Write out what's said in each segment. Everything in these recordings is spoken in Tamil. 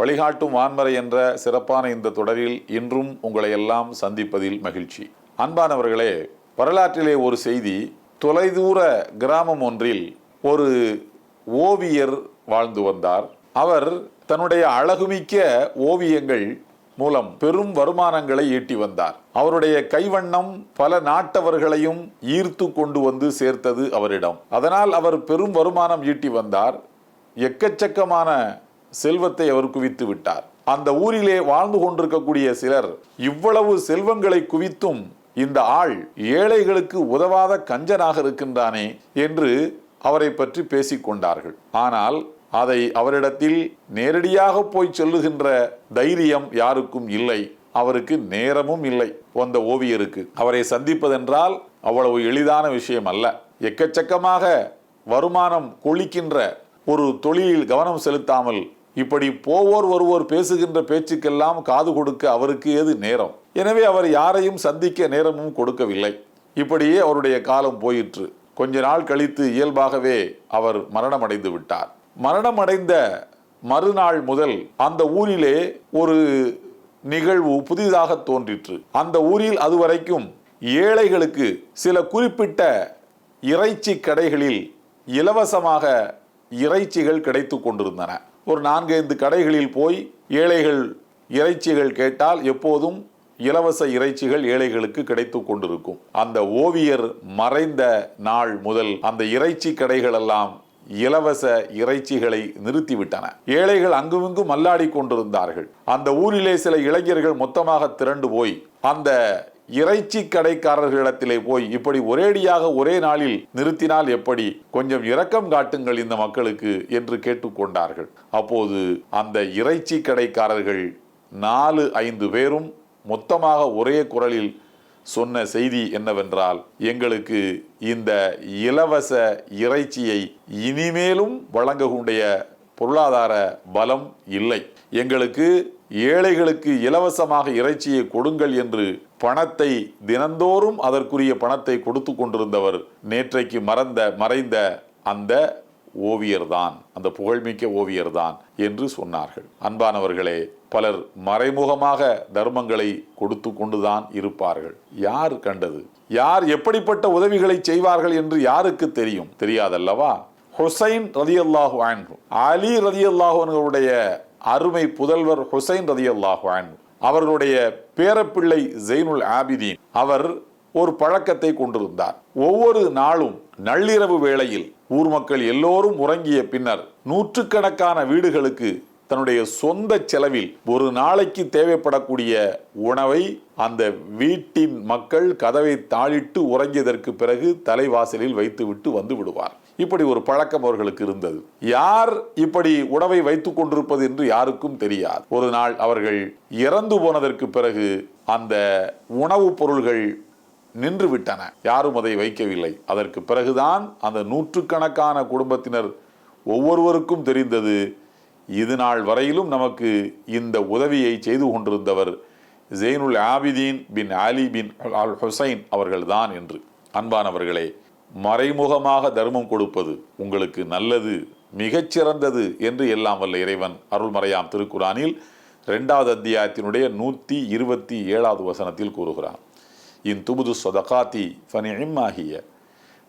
வழிகாட்டும் வான்மறை என்ற சிறப்பான இந்த தொடரில் இன்றும் உங்களை எல்லாம் சந்திப்பதில் மகிழ்ச்சி. அன்பானவர்களே வரலாற்றிலே ஒரு செய்தி தொலைதூர கிராமம் ஒன்றில் ஒரு ஓவியர் வாழ்ந்து வந்தார். அவர் தன்னுடைய அழகுமிக்க ஓவியங்கள் மூலம் பெரும் வருமானங்களை ஈட்டி வந்தார். அவருடைய கைவண்ணம் பல நாட்டவர்களையும் ஈர்த்து கொண்டு வந்து சேர்த்தது அவரிடம். அதனால் அவர் பெரும் வருமானம் ஈட்டி வந்தார். எக்கச்சக்கமான செல்வத்தை அவர் குவித்து விட்டார். அந்த ஊரிலே வாழ்ந்து கொண்டிருக்கக்கூடிய சிலர் இவ்வளவு செல்வங்களை குவித்தும் இந்த ஆள் ஏழைகளுக்கு உதவாத கஞ்சனாக இருக்கின்றானே என்று அவரை பற்றி பேசிக்கொண்டார்கள் ஆனால் அதை அவரிடத்தில் நேரடியாக போய் சொல்லுகின்ற தைரியம் யாருக்கும் இல்லை. அவருக்கு நேரமும் இல்லை வந்த ஓவியருக்கு. அவரை சந்திப்பதென்றால் அவ்வளவு எளிதான விஷயம் அல்ல. எக்கச்சக்கமாக வருமானம் கொளிக்கின்ற ஒரு தொழிலில் கவனம் செலுத்தாமல் இப்படி போவோர் வருவோர் பேசுகின்ற பேச்சுக்கெல்லாம் காது கொடுக்க அவருக்கு ஏது நேரம்? எனவே அவர் யாரையும் சந்திக்க நேரமும் கொடுக்கவில்லை. இப்படியே அவருடைய காலம் போயிற்று. கொஞ்ச நாள் கழித்து இயல்பாகவே அவர் மரணமடைந்து விட்டார். மரணமடைந்த மறுநாள் முதல் அந்த ஊரிலே ஒரு நிகழ்வு புதிதாக தோன்றிற்று. அந்த ஊரில் அதுவரைக்கும் ஏழைகளுக்கு சில குறிப்பிட்ட இறைச்சி கடைகளில் இலவசமாக இறைச்சிகள் கிடைத்து கொண்டிருந்தன. ஒரு நான்கைந்து கடைகளில் போய் ஏழைகள் இறைச்சிகள் கேட்டால் எப்போதும் இலவச இறைச்சிகள் ஏழைகளுக்கு கிடைத்து கொண்டிருக்கும். அந்த ஓவியர் மறைந்த நாள் முதல் அந்த இறைச்சி கடைகள் எல்லாம் இலவச இறைச்சிகளை நிறுத்திவிட்டன. ஏழைகள் அங்குமிங்கும் மல்லாடி கொண்டிருந்தார்கள். அந்த ஊரிலே சில இளைஞர்கள் மொத்தமாக திரண்டு போய் அந்த இறைச்சி கடைக்காரர்களிடத்திலே போய் இப்படி ஒரேடியாக ஒரே நாளில் நிறுத்தினால் எப்படி? கொஞ்சம் இரக்கம் காட்டுங்கள் இந்த மக்களுக்கு என்று கேட்டுக்கொண்டார்கள். அப்போது அந்த இறைச்சி கடைக்காரர்கள் நாலு ஐந்து பேரும் மொத்தமாக ஒரே குரலில் சொன்ன செய்தி என்னவென்றால் எங்களுக்கு இந்த இலவச இறைச்சியை இனிமேலும் வழங்கக்கூடிய பொருளாதார பலம் இல்லை. எங்களுக்கு ஏழைகளுக்கு இலவசமாக இறைச்சியை கொடுங்கள் என்று பணத்தை தினந்தோறும் அதற்குரிய பணத்தை கொடுத்து கொண்டிருந்தவர் நேற்றைக்கு மறந்த மறைந்த அந்த ஓவியர்தான் அந்த புகழ்மிக்க ஓவியர்தான் என்று சொன்னார்கள். அன்பானவர்களே பலர் மறைமுகமாக தர்மங்களை கொடுத்து கொண்டுதான் இருப்பார்கள். யார் கண்டது? யார் எப்படிப்பட்ட உதவிகளை செய்வார்கள் என்று யாருக்கு தெரியும்? தெரியாதல்லவா? ஹுசைன் ரதியல்லாஹு அன்ஹு அலி ரதியல்லாஹுடைய அருமை புதல்வர் ஹுசைன் ரதியல்லாஹு அன்ஹு. அவர்களுடைய பேரப்பிள்ளை ஜெயினுல் ஆபிதீன் அவர் ஒரு பழக்கத்தை கொண்டிருந்தார். ஒவ்வொரு நாளும் நள்ளிரவு வேளையில் ஊர் மக்கள் எல்லோரும் உறங்கிய பின்னர் நூற்றுக்கணக்கான வீடுகளுக்கு தன்னுடைய சொந்த செலவில் ஒரு நாளைக்கு தேவைப்படக்கூடிய உணவை அந்த வீட்டின் மக்கள் கதவை தாளிட்டு உறங்கியதற்கு பிறகு தலைவாசலில் வைத்துவிட்டு வந்து விடுவார். இப்படி ஒரு பழக்கம் அவர்களுக்கு இருந்தது. யார் இப்படி உணவை வைத்துக் கொண்டிருப்பது என்று யாருக்கும் தெரியாது. ஒரு நாள் அவர்கள் இறந்து போனதற்கு பிறகு அந்த உணவுப் பொருள்கள் நின்று விட்டன. யாரும் அதை வைக்கவில்லை. அதற்கு பிறகுதான் அந்த நூற்றுக்கணக்கான குடும்பத்தினர் ஒவ்வொருவருக்கும் தெரிந்தது இது நாள் வரையிலும் நமக்கு இந்த உதவியை செய்து கொண்டிருந்தவர் Zainul Abideen bin Ali bin al Hussain அவர்கள்தான் என்று. அன்பானவர்களே மறைமுகமாக தர்மம் கொடுப்பது உங்களுக்கு நல்லது மிகச்சிறந்தது என்று எல்லாம் வல்ல இறைவன் அருள்மறையாம் திருக்குறானில் ரெண்டாவது அத்தியாயத்தினுடைய நூற்றி இருபத்தி ஏழாவது வசனத்தில் கூறுகிறான் இன் துபுது சொதகாத்தி ஃபனிமாகிய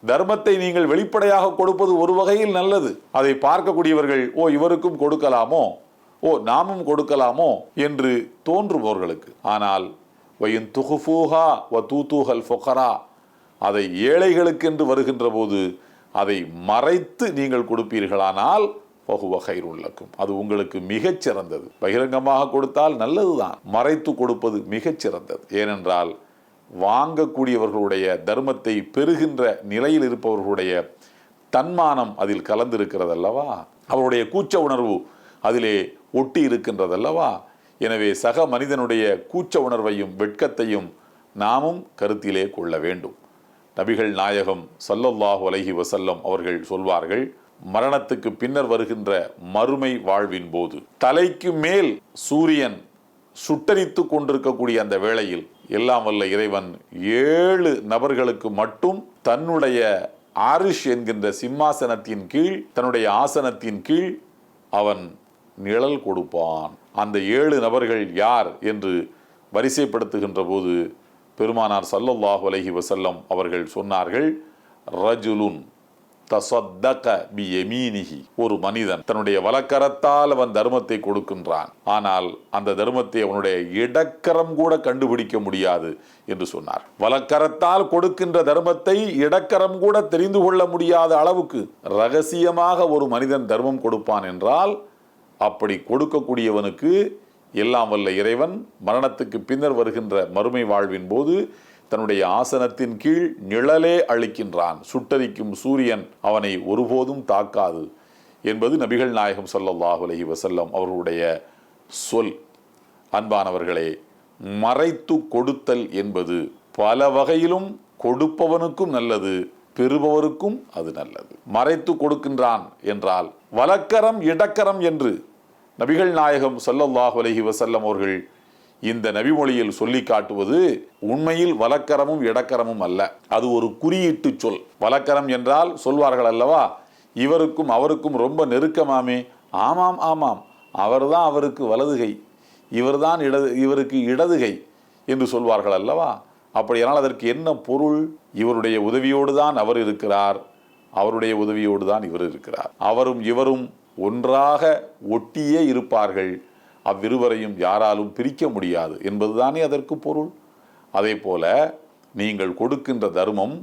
தர்மத்தை நீங்கள் வெளிப்படையாக கொடுப்பது ஒரு வகையில் நல்லது. அதை பார்க்கக்கூடியவர்கள் ஓ இவருக்கும் கொடுக்கலாமோ? ஓ நாமும் கொடுக்கலாமோ? என்று தோன்றுபவர்களுக்கு. ஆனால் வயின் துகுஃபூஹா வ தூத்தூஹல் ஃபொகரா அதை ஏழைகளுக்கென்று வருகின்ற போது அதை மறைத்து நீங்கள் கொடுப்பீர்களானால் பகுவ உள்ளக்கும் அது உங்களுக்கு மிகச் சிறந்தது பகிரங்கமாக கொடுத்தால் நல்லதுதான். மறைத்து கொடுப்பது மிகச் சிறந்தது ஏனென்றால் வாங்கக்கூடியவர்களுடைய தர்மத்தை பெறுகின்ற நிலையில் இருப்பவர்களுடைய தன்மானம் அதில் கலந்திருக்கிறது அல்லவா அவருடைய கூச்ச உணர்வு அதிலே ஒட்டி இருக்கின்றது அல்லவா எனவே சக மனிதனுடைய கூச்ச உணர்வையும் வெட்கத்தையும் நாமும் கருத்திலே கொள்ள வேண்டும். நபிகள் நாயகம் சல்லல்லாஹு அலஹி வசல்லம் அவர்கள் சொல்வார்கள் மரணத்துக்கு பின்னர் வருகின்ற மறுமை வாழ்வின் போது தலைக்கு மேல் சூரியன் சுட்டரித்து கொண்டிருக்கக்கூடிய அந்த வேளையில் எல்லாம் வல்ல இறைவன் ஏழு நபர்களுக்கு மட்டும் தன்னுடைய ஆரிஷ் என்கின்ற சிம்மாசனத்தின் கீழ் தன்னுடைய ஆசனத்தின் கீழ் அவன் நிழல் கொடுப்பான். அந்த ஏழு நபர்கள் யார் என்று வரிசைப்படுத்துகின்ற போது பெருமானார் ஸல்லல்லாஹு அலஹி வசல்லம் அவர்கள் சொன்னார்கள் ரஜுலுன் தசத்தக பி யமீனிஹி ஒரு மனிதன் தன்னுடைய வலக்கரத்தால் அவன் தர்மத்தை கொடுக்கின்றான். ஆனால் அந்த தர்மத்தை அவனுடைய இடக்கரம் கூட கண்டுபிடிக்க முடியாது என்று சொன்னார். வலக்கரத்தால் கொடுக்கின்ற தர்மத்தை இடக்கரம் கூட தெரிந்து கொள்ள முடியாத அளவுக்கு ரகசியமாக ஒரு மனிதன் தர்மம் கொடுப்பான் என்றால் அப்படி கொடுக்கக்கூடியவனுக்கு எல்லாம் வல்ல இறைவன் மரணத்துக்கு பின்னர் வருகின்ற மறுமை வாழ்வின் போது தன்னுடைய ஆசனத்தின் கீழ் நிழலே அளிக்கின்றான். சுட்டரிக்கும் சூரியன் அவனை ஒருபோதும் தாக்காது என்பது நபிகள் நாயகம் ஸல்லல்லாஹு அலஹி வசல்லம் அவர்களுடைய சொல். அன்பானவர்களே மறைத்து கொடுத்தல் என்பது பல வகையிலும் கொடுப்பவனுக்கும் நல்லது பெறுபவருக்கும் அது நல்லது. மறைத்து கொடுக்கின்றான் என்றால் வலக்கரம் இடக்கரம் என்று நபிகள் நாயகம் சல்லல்லாஹ் அலஹி வசல்லம் அவர்கள் இந்த நபிமொழியில் சொல்லி காட்டுவது உண்மையில் வலக்கரமும் இடக்கரமும் அல்ல. அது ஒரு குறியீட்டு சொல். வலக்கரம் என்றால் சொல்வார்கள் அல்லவா? இவருக்கும் அவருக்கும் ரொம்ப நெருக்கமாமே. ஆமாம் ஆமாம். அவர்தான் அவருக்கு வலதுகை இவர்தான் இடது இவருக்கு இடதுகை என்று சொல்வார்கள் அல்லவா? அப்படியானால் அதற்கு என்ன பொருள்? இவருடைய உதவியோடு தான் அவர் இருக்கிறார். அவருடைய உதவியோடு தான் இவர் இருக்கிறார். அவரும் இவரும் ஒன்றாக ஒட்டியே இருப்பார்கள். அவ்விருவரையும் யாராலும் பிரிக்க முடியாது. என்பதுதானே அதற்கு பொருள். அதே போல நீங்கள் கொடுக்கின்ற தர்மம்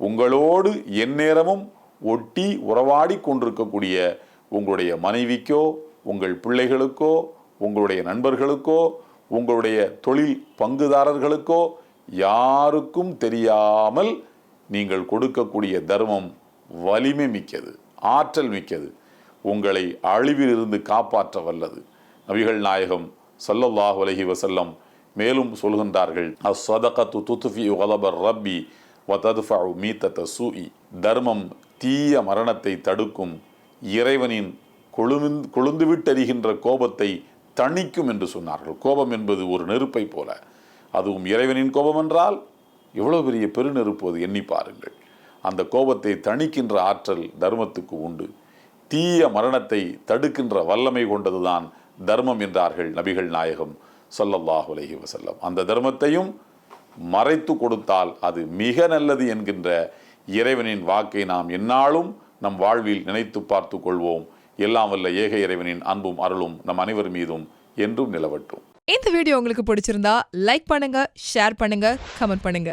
உங்களோடு எந்நேரமும் ஒட்டி உறவாடி கொண்டிருக்கக்கூடிய உங்களுடைய மனைவிக்கோ உங்கள் பிள்ளைகளுக்கோ உங்களுடைய நண்பர்களுக்கோ உங்களுடைய தொழில் பங்குதாரர்களுக்கோ யாருக்கும் தெரியாமல் நீங்கள் கொடுக்கக்கூடிய தர்மம் வலிமை மிக்கது ஆற்றல் மிக்கது. உங்களை அழிவிலிருந்து காப்பாற்ற வல்லது. நபிகள் நாயகம் சல்லல்லாஹ் அலஹி வசல்லம் மேலும் சொல்கின்றார்கள் அஸ்ஸதகத்து துத்துஃபி கலபர் ரப்பி வ தத்ஃபஉ சூஇ. தர்மம் தீய மரணத்தை தடுக்கும் இறைவனின் கொழுந்து கொழுந்துவிட்டறிகின்ற கோபத்தை தணிக்கும் என்று சொன்னார்கள். கோபம் என்பது ஒரு நெருப்பை போல. அதுவும் இறைவனின் கோபம் என்றால் எவ்வளோ பெரிய பெருநெருப்பு அது எண்ணி பாருங்கள். அந்த கோபத்தை தணிக்கின்ற ஆற்றல் தர்மத்துக்கு உண்டு. தீய மரணத்தை தடுக்கின்ற வல்லமை கொண்டதுதான் தர்மம் என்றார்கள் நபிகள் நாயகம் சொல்லல்லாஹ் உலகி வசல்லம் அந்த தர்மத்தையும் மறைத்து கொடுத்தால் அது மிக நல்லது என்கின்ற இறைவனின் வாக்கை நாம் எந்நாளும் நம் வாழ்வில் நினைத்து பார்த்து கொள்வோம். எல்லாம் வல்ல ஏக இறைவனின் அன்பும் அருளும் நம் அனைவர் மீதும் என்றும் நிலவட்டும். இந்த வீடியோ உங்களுக்கு பிடிச்சிருந்தா லைக் பண்ணுங்க ஷேர் பண்ணுங்க கமெண்ட் பண்ணுங்க.